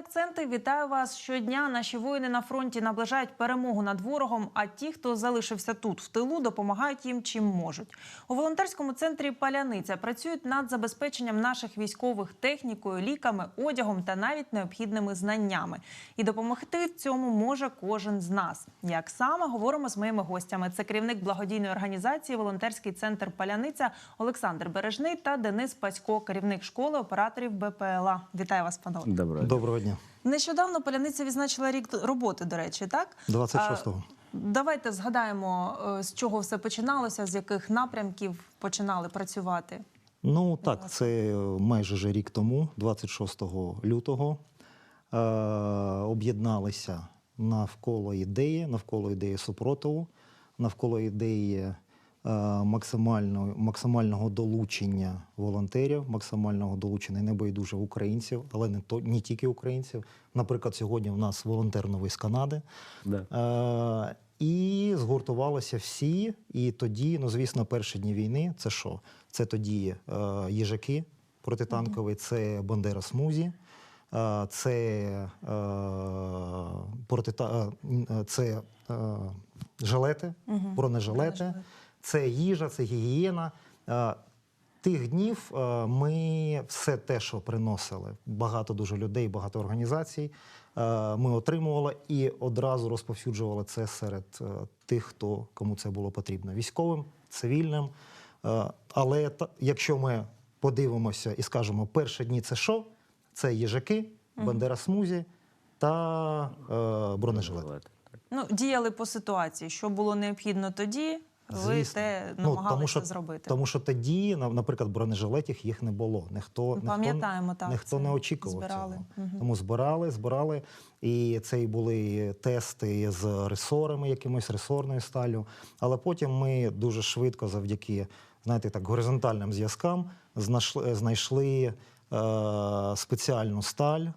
акценти. Вітаю вас щодня. Наші воїни на фронті наближають перемогу над ворогом. А ті, хто залишився тут в тилу, допомагають їм чим можуть. У волонтерському центрі Паляниця працюють над забезпеченням наших військових технікою, ліками, одягом та навіть необхідними знаннями. І допомогти в цьому може кожен з нас. Як саме говоримо з моїми гостями? Це керівник благодійної організації Волонтерський центр Паляниця Олександр Бережний та Денис Пасько, керівник школи операторів БПЛА. Вітаю вас, панове. Доброго. Доброго дня. Нещодавно Паляниця відзначила рік роботи, до речі, так? 26-го. Давайте згадаємо, е, з чого все починалося, з яких напрямків починали працювати. Ну так, це майже вже рік тому, 26 лютого, е, об'єдналися навколо ідеї, навколо ідеї супротиву, навколо ідеї е, максимального, максимального долучення волонтерів, максимального долучення небайдужих українців, але не, то, не тільки українців. Наприклад, сьогодні в нас волонтер новий з Канади. Да. Е, і згуртувалися всі. І тоді, ну звісно, перші дні війни це що? Це тоді е, їжаки протитанкові, це Бандера Смузі, е, це, е, протита... е, це е, жилети, Бронежилети. Це їжа, це гігієна. Е, Тих днів е, ми все те, що приносили, багато дуже людей, багато організацій. е, Ми отримували і одразу розповсюджували це серед тих, хто кому це було потрібно: військовим, цивільним. Але якщо ми подивимося і скажемо, перші дні це що? Це їжаки, бандера смузі та бронежилети. Ну, діяли по ситуації. Що було необхідно тоді, ви Звісно. те Ну, намагалися тому що, зробити. Тому що тоді, на- наприклад, бронежилетів їх не було. Ніхто, Ми ніхто, так, ніхто не очікував збирали. цього. Мгм. Тому збирали, збирали. І це і були тести з ресорами, якимось ресорною сталю. Але потім ми дуже швидко, завдяки знаєте, так, горизонтальним зв'язкам, знайшли, знайшли е, спеціальну сталь е,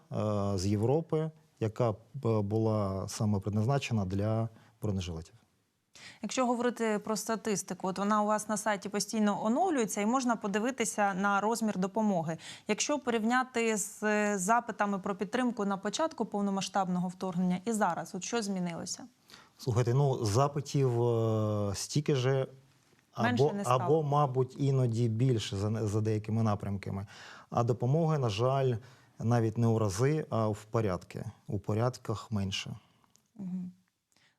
з Європи, яка е, була саме предназначена для бронежилетів. Якщо говорити про статистику, от вона у вас на сайті постійно оновлюється і можна подивитися на розмір допомоги. Якщо порівняти з е, запитами про підтримку на початку повномасштабного вторгнення і зараз, от що змінилося? Слухайте, ну запитів е, стільки же, або, або, мабуть, іноді більше за, за деякими напрямками. А допомоги, на жаль, навіть не у рази, а в порядки. У порядках менше.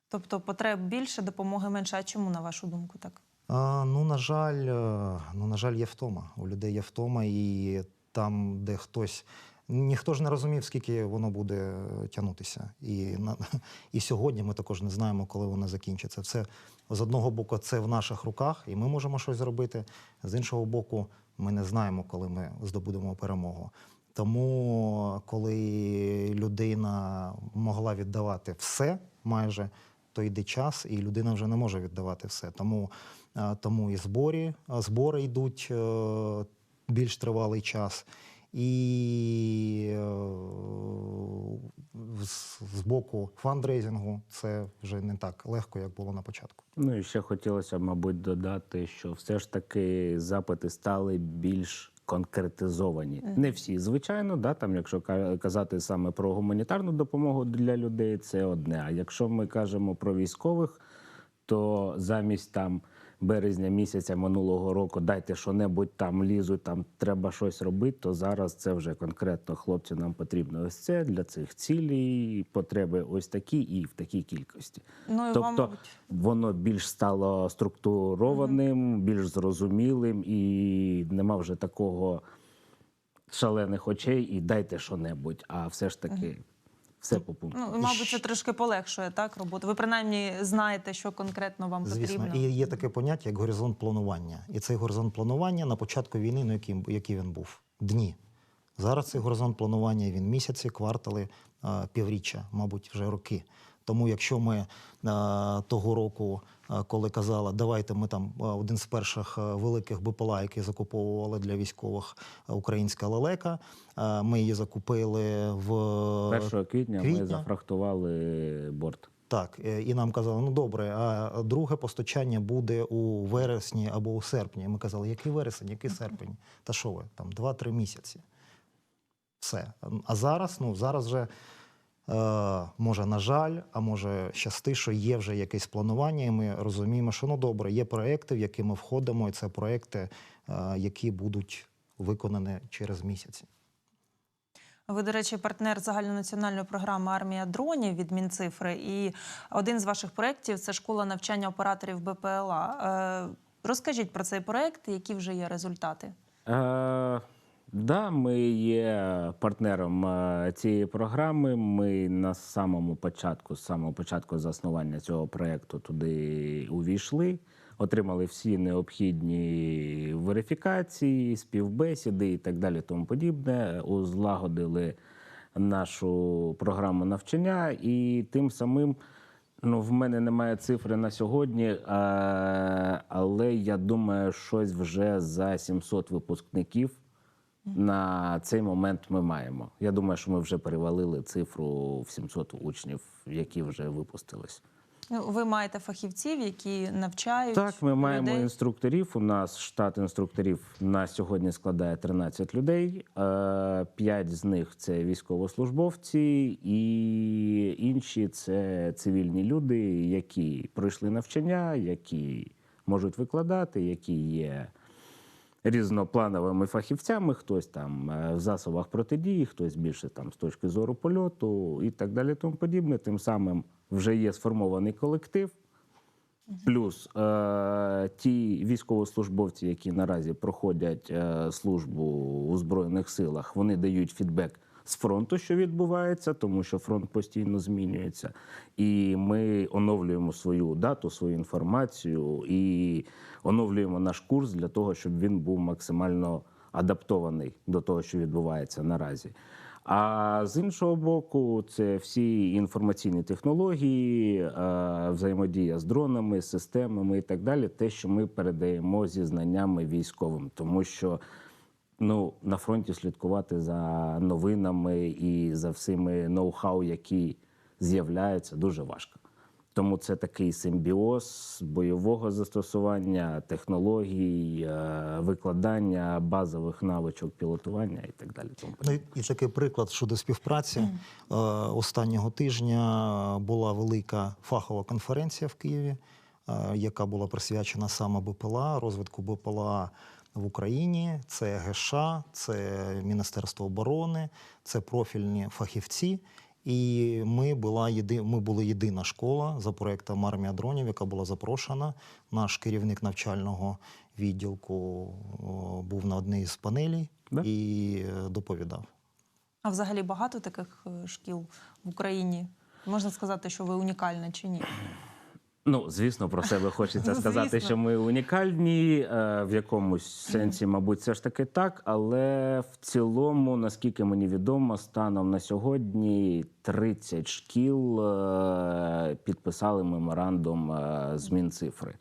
Тобто потреб більше, допомоги менше. А чому, на вашу думку, так? А, ну, на жаль, е, ну, на жаль, є втома. У людей є втома, і там, де хтось. Ніхто ж не розумів, скільки воно буде тягнутися. І, на, і сьогодні ми також не знаємо, коли воно закінчиться. Це з одного боку, це в наших руках, і ми можемо щось зробити. З іншого боку, ми не знаємо, коли ми здобудемо перемогу. Тому, коли людина могла віддавати все майже, то йде час, і людина вже не може віддавати все. Тому, е, тому і зборі, е, збори йдуть е, більш тривалий час. І з боку фандрейзингу це вже не так легко, як було на початку. Ну і ще хотілося, мабуть, додати, що все ж таки запити стали більш конкретизовані. Не всі, звичайно, да, там, якщо ка- казати саме про гуманітарну допомогу для людей, це одне. А якщо ми кажемо про військових, то замість там березня місяця минулого року дайте що-небудь там лізуть, там треба щось робити, то зараз це вже конкретно хлопці, нам потрібно. Ось це для цих цілей, потреби ось такі і в такій кількості. Ну і тобто вам, воно більш стало структурованим, більш зрозумілим, і нема вже такого шалених очей і дайте що-небудь, а все ж таки все по пункту. ну мабуть, це трошки полегшує так роботу. Ви принаймні знаєте, що конкретно вам Звісно, потрібно. і є таке поняття, як горизонт планування. І цей горизонт планування на початку війни, ну який, який він був? Дні. Зараз цей горизонт планування він місяці, квартали, півріччя, мабуть, вже роки. Тому якщо ми того року, коли казали, давайте ми там один з перших великих БПЛА, які закуповували для військових українська лелека, ми її закупили в 1 квітня, ми зафрахтували борт. Так, е, і нам казали, ну добре, а друге постачання буде у вересні або у серпні. Ми казали, який вересень, який серпень? Та що ви, там 2-3 місяці. Все. А зараз, ну зараз вже е, може, на жаль, а може щасти, що є вже якесь планування, і ми розуміємо, що ну добре, є проекти, в які ми входимо, і це проекти, е, які будуть виконані через місяці. Ви, до речі, партнер загальнонаціональної програми Армія дронів від Мінцифри. І один з ваших проєктів це школа навчання операторів БПЛА. Е, Розкажіть про цей проєкт, які вже є результати. Да, ми є партнером е, цієї програми. Ми на самому початку, з самого початку заснування цього проєкту туди увійшли, отримали всі необхідні верифікації, співбесіди і так далі, тому подібне. Узлагодили нашу програму навчання і тим самим. Ну, в мене немає цифри на сьогодні, е, але я думаю, щось вже за 700 випускників на цей момент ми маємо. Я думаю, що ми вже перевалили цифру в 700 учнів, які вже випустились. Ну, Ви маєте фахівців, які навчають Так, ми маємо людей. інструкторів. У нас штат інструкторів на сьогодні складає 13 людей. Е, П'ять з них це військовослужбовці, і інші це цивільні люди, які пройшли навчання, які можуть викладати, які є різноплановими фахівцями. Хтось там е, в засобах протидії, хтось більше там з точки зору польоту і так далі. Тому подібне. Тим самим вже є сформований колектив. Плюс е, ті військовослужбовці, які наразі проходять е, службу у збройних силах, вони дають фідбек з фронту, що відбувається, тому що фронт постійно змінюється, і ми оновлюємо свою дату, свою інформацію і оновлюємо наш курс для того, щоб він був максимально адаптований до того, що відбувається наразі. А з іншого боку, це всі інформаційні технології, е, взаємодія з дронами, системами і так далі. Те, що ми передаємо зі знаннями військовим, тому що ну на фронті слідкувати за новинами і за всіми ноу-хау, які з'являються, дуже важко. Тому це такий симбіоз бойового застосування, технологій, е, викладання базових навичок пілотування і так далі. Тому Ну, і- і такий приклад щодо співпраці. Е, Останнього тижня була велика фахова конференція в Києві, е, яка була присвячена саме БПЛА, розвитку БПЛА в Україні. Це ГШ, це Міністерство оборони, це профільні фахівці. І ми була єди... ми були єдина школа за проектом Армія дронів, яка була запрошена. Наш керівник навчального відділку був на одній з панелей Да. і е, доповідав. А взагалі багато таких е, шкіл в Україні. Можна сказати, що ви унікальна чи ні? Ну, звісно, про себе хочеться сказати, Звісно. що ми унікальні. е, В якомусь сенсі, мабуть, все ж таки так. Але в цілому, наскільки мені відомо, станом на сьогодні 30 шкіл е, підписали меморандум е, з Мінцифри.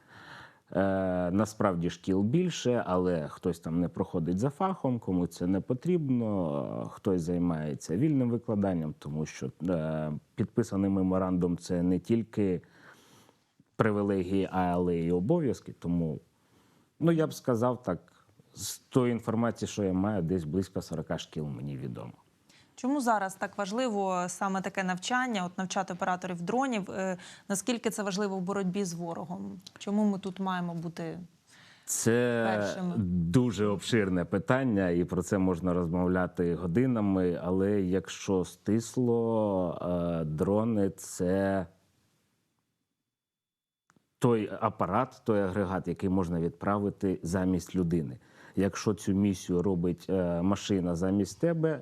Е, Насправді шкіл більше, але хтось там не проходить за фахом, кому це не потрібно. Хтось займається вільним викладанням, тому що підписаний меморандум це не тільки привілегії, але й обов'язки. Тому, ну я б сказав так, з тої інформації, що я маю, десь близько 40 шкіл мені відомо. Чому зараз так важливо саме таке навчання, от навчати операторів дронів? Е, Наскільки це важливо в боротьбі з ворогом? Чому ми тут маємо бути? Це Першими. дуже обширне питання, і про це можна розмовляти годинами. Але якщо стисло, е, дрони це той апарат, той агрегат, який можна відправити замість людини. Якщо цю місію робить е, машина замість тебе,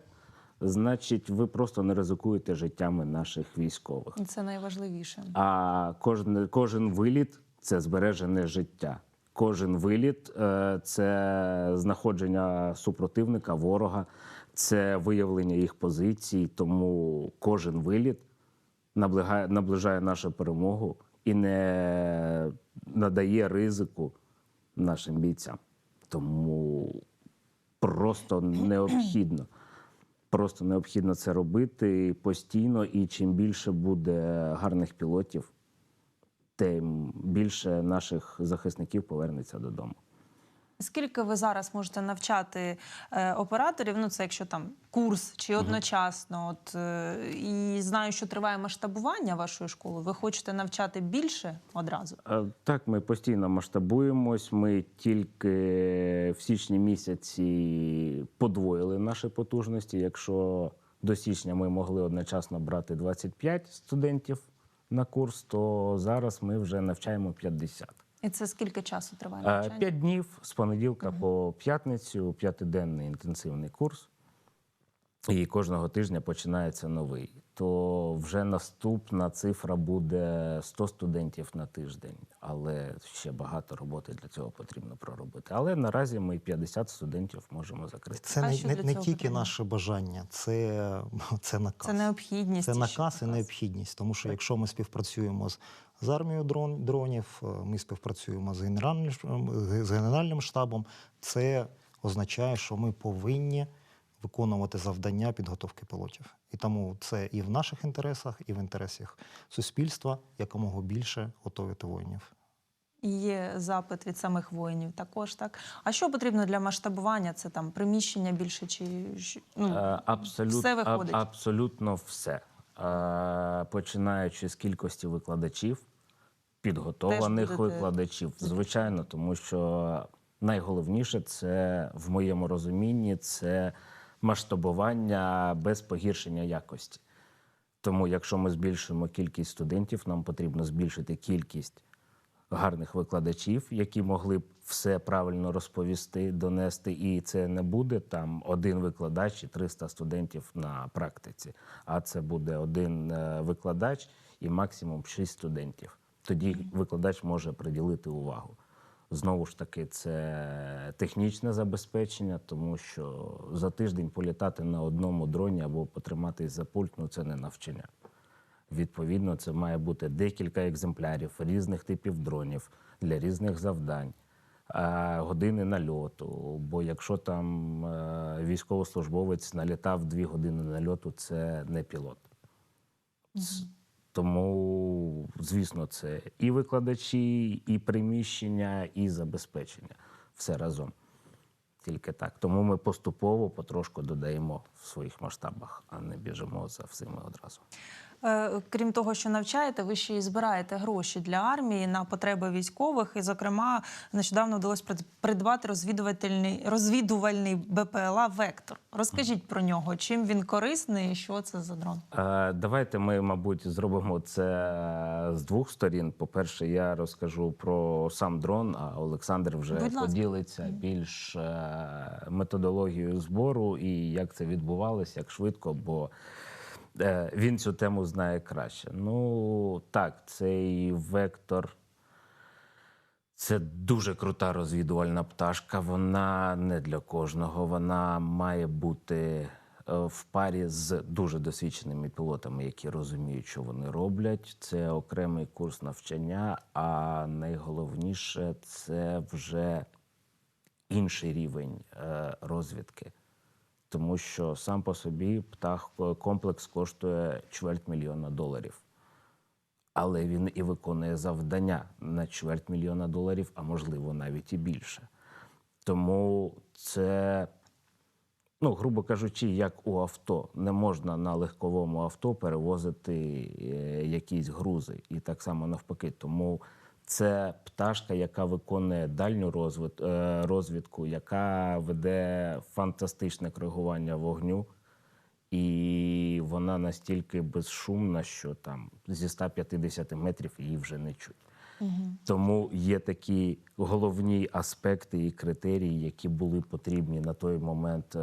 значить ви просто не ризикуєте життями наших військових. Це найважливіше. А кожен, кожен виліт це збережене життя. Кожен виліт е, це знаходження супротивника, ворога, це виявлення їх позицій. Тому кожен виліт наближає, наближає нашу перемогу і не надає ризику нашим бійцям. Тому просто необхідно. Просто необхідно це робити постійно, і чим більше буде гарних пілотів, тим більше наших захисників повернеться додому. Скільки ви зараз можете навчати е, операторів? Ну, це якщо там курс чи одночасно. От, е, і знаю, що триває масштабування вашої школи. Ви хочете навчати більше одразу? Е, Так, ми постійно масштабуємось. Ми тільки в січні місяці подвоїли наші потужності. Якщо до січня ми могли одночасно брати 25 студентів на курс, то зараз ми вже навчаємо 50. І це скільки часу триває навчання? П'ять днів з понеділка по п'ятницю, п'ятиденний інтенсивний курс. І кожного тижня починається новий. То вже наступна цифра буде 100 студентів на тиждень, але ще багато роботи для цього потрібно проробити. Але наразі ми 50 студентів можемо закрити. Це А не, не, не тільки потрібно? наше бажання, це, це наказ. Це необхідність. Це наказ і необхідність. Тому що якщо ми співпрацюємо з, з армією дрон, дронів, е, ми співпрацюємо з генеральним, з генеральним штабом, це означає, що ми повинні виконувати завдання підготовки пілотів. І тому це і в наших інтересах, і в інтересах суспільства якомога більше готовити воїнів. Є запит від самих воїнів також, так? А що потрібно для масштабування? Це там приміщення більше чи ну, Е, Абсолют, все аб- виходить? абсолютно все. Е, Починаючи з кількості викладачів, підготованих будете викладачів, звичайно, тому що найголовніше це в моєму розумінні це масштабування без погіршення якості. Тому, якщо ми збільшуємо кількість студентів, нам потрібно збільшити кількість гарних викладачів, які могли б все правильно розповісти, донести. І це не буде там один викладач і 300 студентів на практиці, а це буде один е, викладач і максимум 6 студентів. Тоді викладач може приділити увагу. Знову ж таки, це технічне забезпечення, тому що за тиждень політати на одному дроні або потриматись за пульт ну це не навчання. Відповідно, це має бути декілька екземплярів різних типів дронів для різних завдань, години нальоту. Бо якщо там е, військовослужбовець налітав дві години нальоту, це не пілот. Тому, звісно, це і викладачі, і приміщення, і забезпечення. Все разом. Тільки так. Тому ми поступово потрошку додаємо в своїх масштабах, а не біжимо за всіми одразу. Е, Крім того, що навчаєте, ви ще й збираєте гроші для армії на потреби військових. І, зокрема, нещодавно вдалося прид- придбати розвідувальний, розвідувальний БПЛА Вектор. Розкажіть про нього, чим він корисний і що це за дрон? Е, Давайте ми, мабуть, зробимо це з двох сторін. По-перше, я розкажу про сам дрон, а Олександр вже поділиться більш е, методологією збору і як це відбувалося, як швидко, бо він цю тему знає краще. Ну так, цей вектор. Це дуже крута розвідувальна пташка. Вона не для кожного. Вона має бути е, в парі з дуже досвідченими пілотами, які розуміють, що вони роблять. Це окремий курс навчання, а найголовніше це вже інший рівень е, розвідки. Тому що сам по собі птах комплекс коштує чверть мільйона доларів але він і виконує завдання на чверть мільйона доларів, а можливо навіть і більше. Тому це, ну, грубо кажучи, як у авто. Не можна на легковому авто перевозити е, якісь грузи. І так само навпаки. Тому це пташка, яка виконує дальню розвід, е, розвідку, яка веде фантастичне коригування вогню. І вона настільки безшумна, що там зі 150 метрів її вже не чуть. Тому є такі головні аспекти і критерії, які були потрібні на той момент е,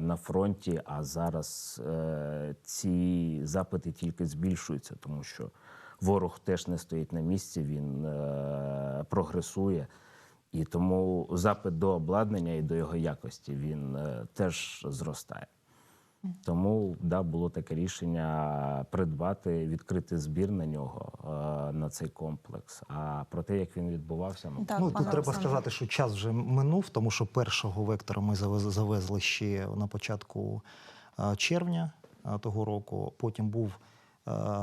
на фронті. А зараз е, ці запити тільки збільшуються, тому що ворог теж не стоїть на місці, він е, прогресує. І тому запит до обладнання і до його якості він е, теж зростає. Тому да, було таке рішення придбати, відкрити збір на нього е, на цей комплекс. А про те, як він відбувався, ну, Так, ну, пане тут треба Олександре. сказати, що час вже минув, тому що першого вектора ми завез- завезли ще на початку е, червня е, того року. Потім був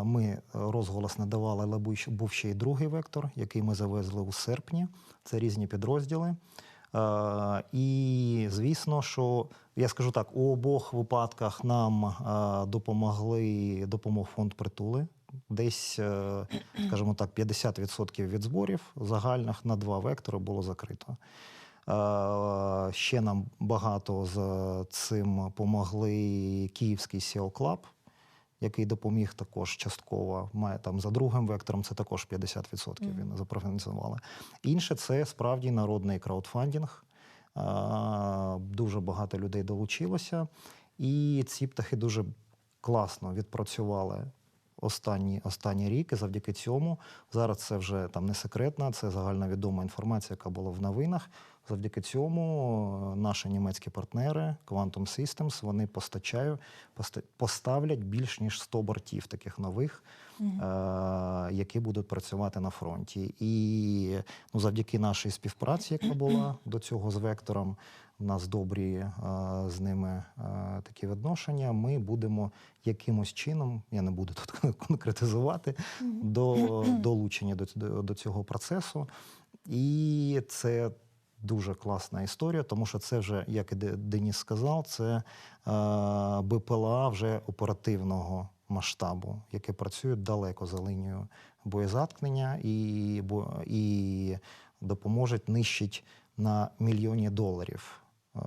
ми розголос не давали, але був ще- й другий вектор, який ми завезли у серпні. Це різні підрозділи. Е, І звісно, що я скажу так: у обох випадках нам е, допомогли допомог фонд притули. Десь, е, скажімо так, 50% від зборів загальних на два вектори було закрито. Е, Ще нам багато з цим помогли Київський SEO Club, який допоміг також частково. Має там за другим вектором це також 50% він запрофінансували. Інше це справді народний краудфандинг. Е, Дуже багато людей долучилося, і ці птахи дуже класно відпрацювали останній, останній рік. І завдяки цьому зараз це вже там не секретна, це загальновідома інформація, яка була в новинах. Завдяки цьому е, наші німецькі партнери Quantum Systems вони постачають, поста- поставлять більш ніж 100 бортів таких нових, е, які будуть працювати на фронті. І ну, завдяки нашій співпраці, яка була до цього з вектором, у нас добрі е, з ними е, такі відношення. Ми будемо якимось чином, я не буду тут конкретизувати, до долучені до, до, до цього процесу. І це дуже класна історія, тому що це вже, як і Де- Деніс сказав, це е, БПЛА вже оперативного масштабу, яке працює далеко за лінією боєзаткнення і, і допоможуть нищить на мільйоні доларів е,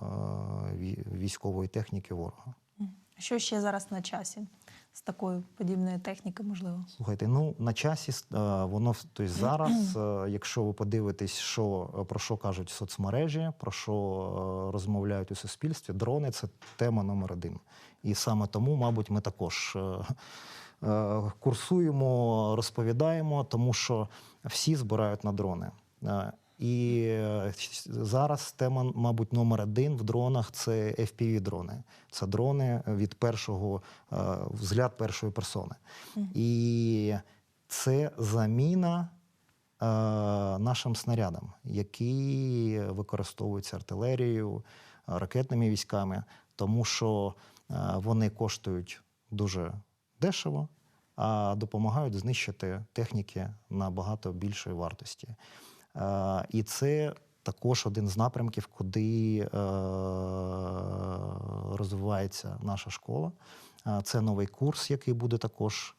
військової техніки ворога. Що ще зараз на часі з такої подібної техніки, можливо? Слухайте, ну на часі е, воно тобто зараз, е, якщо ви подивитесь, що е, про що кажуть соцмережі, про що розмовляють у суспільстві, дрони це тема номер один. І саме тому, мабуть, ми також курсуємо, розповідаємо, тому що всі збирають на дрони. І е, зараз тема, мабуть, номер один в дронах це FPV-дрони. Це дрони від першого е, взгляд першої персони. І це заміна е, нашим снарядам, які використовуються артилерією, ракетними військами, тому що вони коштують дуже дешево, а допомагають знищити техніки набагато більшої вартості. Е, І це також один з напрямків, куди е, розвивається наша школа. Е, Це новий курс, який буде також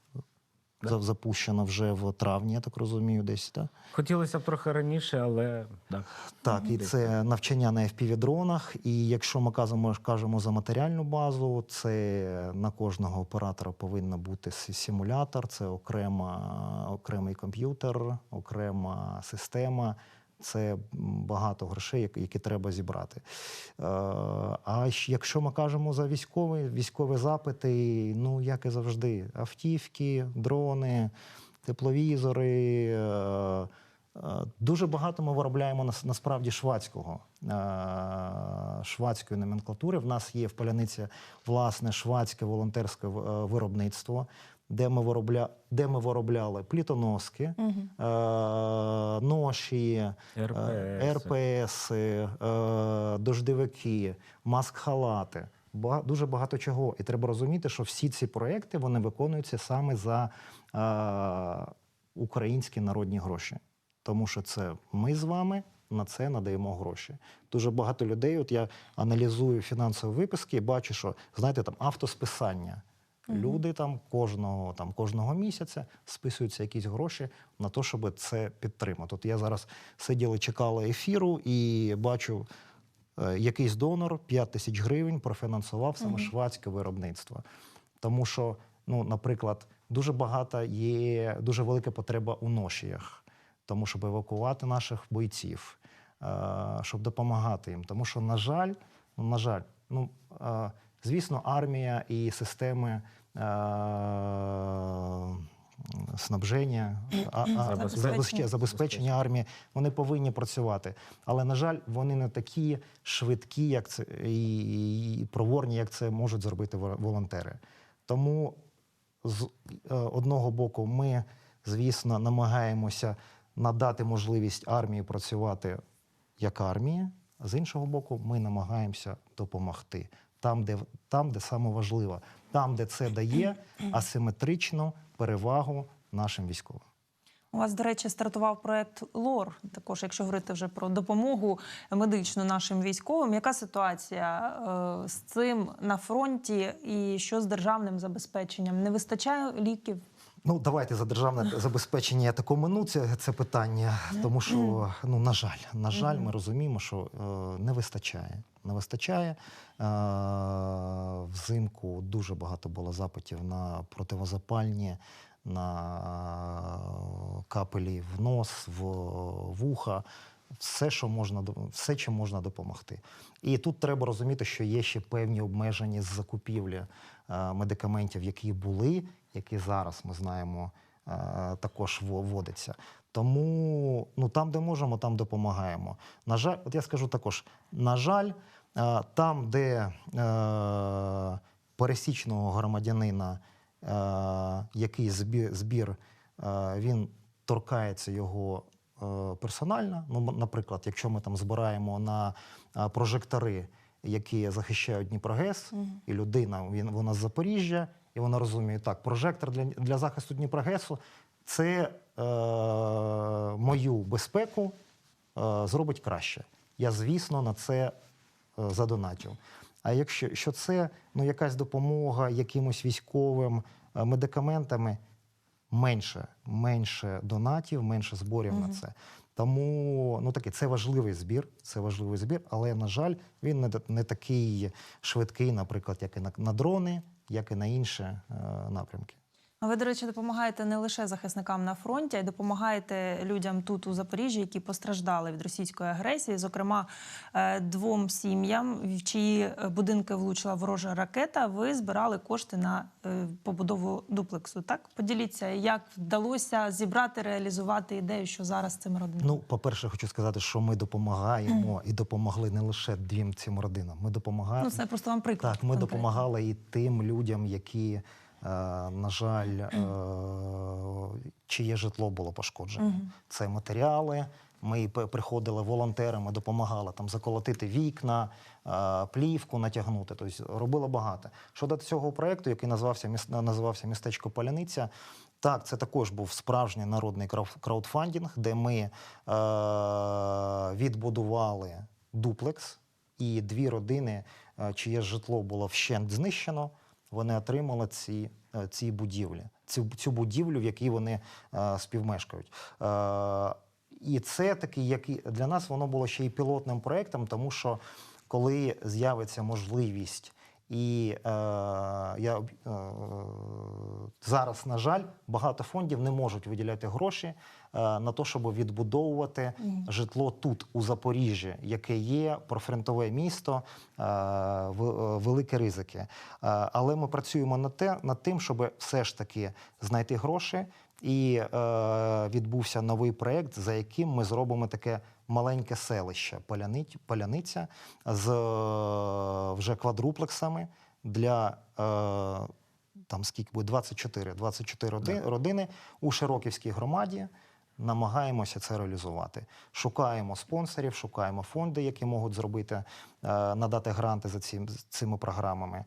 за- запущена вже в травні, я так розумію, десь. Так, Хотілося б трохи раніше, але так. так і це навчання на FPV-дронах. І якщо ми кажемо, кажемо за матеріальну базу, це на кожного оператора повинна бути симулятор, це окрема, окремий комп'ютер, окрема система. Це багато грошей, які- треба зібрати. Е, А якщо ми кажемо за військові, військові запити, ну як і завжди, автівки, дрони, тепловізори. е, е, Дуже багато ми виробляємо нас- насправді швадського, швадської номенклатури. В нас є в Поляниці власне швадське волонтерське виробництво, де ми, виробля... де ми виробляли плітоноски, е, ноші, РПС. РПС, е, дождевики, маск-халати. Ба- Дуже багато чого. І треба розуміти, що всі ці проекти вони виконуються саме за е, українські народні гроші. Тому що це ми з вами на це надаємо гроші. Дуже багато людей. От я аналізую фінансові виписки і бачу, що знаєте, там автосписання. Люди там кожного там кожного місяця списуються якісь гроші на те, щоб це підтримати. От я зараз сиділи, чекали ефіру і бачу, е, якийсь донор 5 тисяч гривень профінансував саме швадське виробництво. Тому що, ну, наприклад, дуже багато є дуже велика потреба у ношіях, тому щоб евакувати наших бойців, е, щоб допомагати їм. Тому що, на жаль, ну, на жаль, ну е, звісно, армія і системи. Е, Снабження, а, а, Забезпечення. забезпечення, армії, вони повинні працювати. Але, на жаль, вони не такі швидкі, як це і, і проворні, як це можуть зробити волонтери. Тому з е, одного боку, ми, звісно, намагаємося надати можливість армії працювати як армія. а З іншого боку, ми намагаємося допомогти там, де, там, де саме важливо, там, де це дає асиметричну перевагу нашим військовим. У вас, до речі, стартував проект ЛОР. Також, якщо говорити вже про допомогу медичну нашим військовим, яка ситуація е, з цим на фронті і що з державним забезпеченням? Не вистачає ліків? Ну, давайте за державне забезпечення я тако мину це, це питання, тому що, ну, на жаль, на жаль, ми розуміємо, що е, не вистачає. Не вистачає. Е, взимку дуже багато було запитів на противозапальні, на капелі в нос, в вуха. Все, що можна, все, чим можна допомогти. І тут треба розуміти, що є ще певні обмеження з закупівлі е, медикаментів, які були, які зараз ми знаємо, е, також во- вводяться. Тому ну, там, де можемо, там допомагаємо. На жаль, от я скажу також: на жаль, е, там, де е, пересічного громадянина, е, який збір, збір е, він торкається його е, персонально. Ну, наприклад, якщо ми там збираємо на е, прожектори, які захищають Дніпрогес, і людина він вона з Запоріжжя, і вона розуміє, так, прожектор для, для захисту Дніпрогесу це е, мою безпеку е, зробить краще. Я, звісно, на це е, задонатив. А якщо що це ну, якась допомога якимось військовим медикаментами, менше, менше донатів, менше зборів на це. Тому ну таки це важливий збір, це важливий збір, але на жаль, він не, не такий швидкий, наприклад, як і на, на дрони, як і на інші е, напрямки. А Ви, до речі, допомагаєте не лише захисникам на фронті, а й допомагаєте людям тут у Запоріжжі, які постраждали від російської агресії. Зокрема, е, двом сім'ям, в чиї е, будинки влучила ворожа ракета. Ви збирали кошти на е, побудову дуплексу. Так поділіться, як вдалося зібрати, реалізувати ідею, що зараз цим родинам? Ну, по-перше, хочу сказати, що ми допомагаємо і допомогли не лише двім цим родинам. Ми допомагаємо. Ну, це просто вам приклад. Так, ми конкретний. допомагали і тим людям, які, на жаль, е, чиє житло було пошкоджено. Це матеріали. Ми приходили волонтерами, допомагали там заколотити вікна, е, плівку натягнути. Тобто робили багато. Щодо цього проєкту, який називався називався Містечко Паляниця. Так, це також був справжній народний крау- краудфандинг, де ми е, відбудували дуплекс, і дві родини, е, чиє житло було вщент знищено, вони отримали ці, е, ці будівлі, цю, цю будівлю, в якій вони е, співмешкають. Е, і це такий, який для нас воно було ще й пілотним проєктом, тому що коли з'явиться можливість. І е, я е, зараз, на жаль, багато фондів не можуть виділяти гроші на те, щоб відбудовувати житло тут, у Запоріжжі, яке є профронтове місто, е, в- е, великі ризики. Е, але ми працюємо над, те, над тим, щоб все ж таки знайти гроші. І е, відбувся новий проєкт, за яким ми зробимо таке маленьке селище Паляниць, Паляниця з е, вже квадруплексами для е, там скільки буде 24, 24 роди- родини у Широківській громаді. Намагаємося це реалізувати. Шукаємо спонсорів, шукаємо фонди, які можуть зробити, е, надати гранти за цим, цими програмами.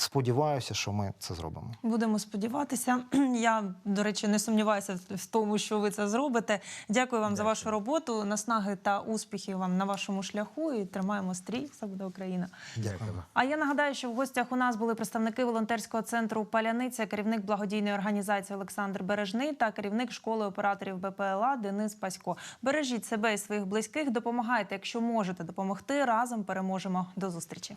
Сподіваюся, що ми це зробимо. Будемо сподіватися. Я, до речі, не сумніваюся в тому, що ви це зробите. Дякую вам за вашу роботу, наснаги та успіхів вам на вашому шляху. І тримаємо стрій. Все буде Україна. Дякую. А я нагадаю, що в гостях у нас були представники волонтерського центру Паляниця, керівник благодійної організації Олександр Бережний та керівник школи операторів БПЛА Денис Пасько. Бережіть себе і своїх близьких, допомагайте, якщо можете допомогти. Разом переможемо. До зустрічі.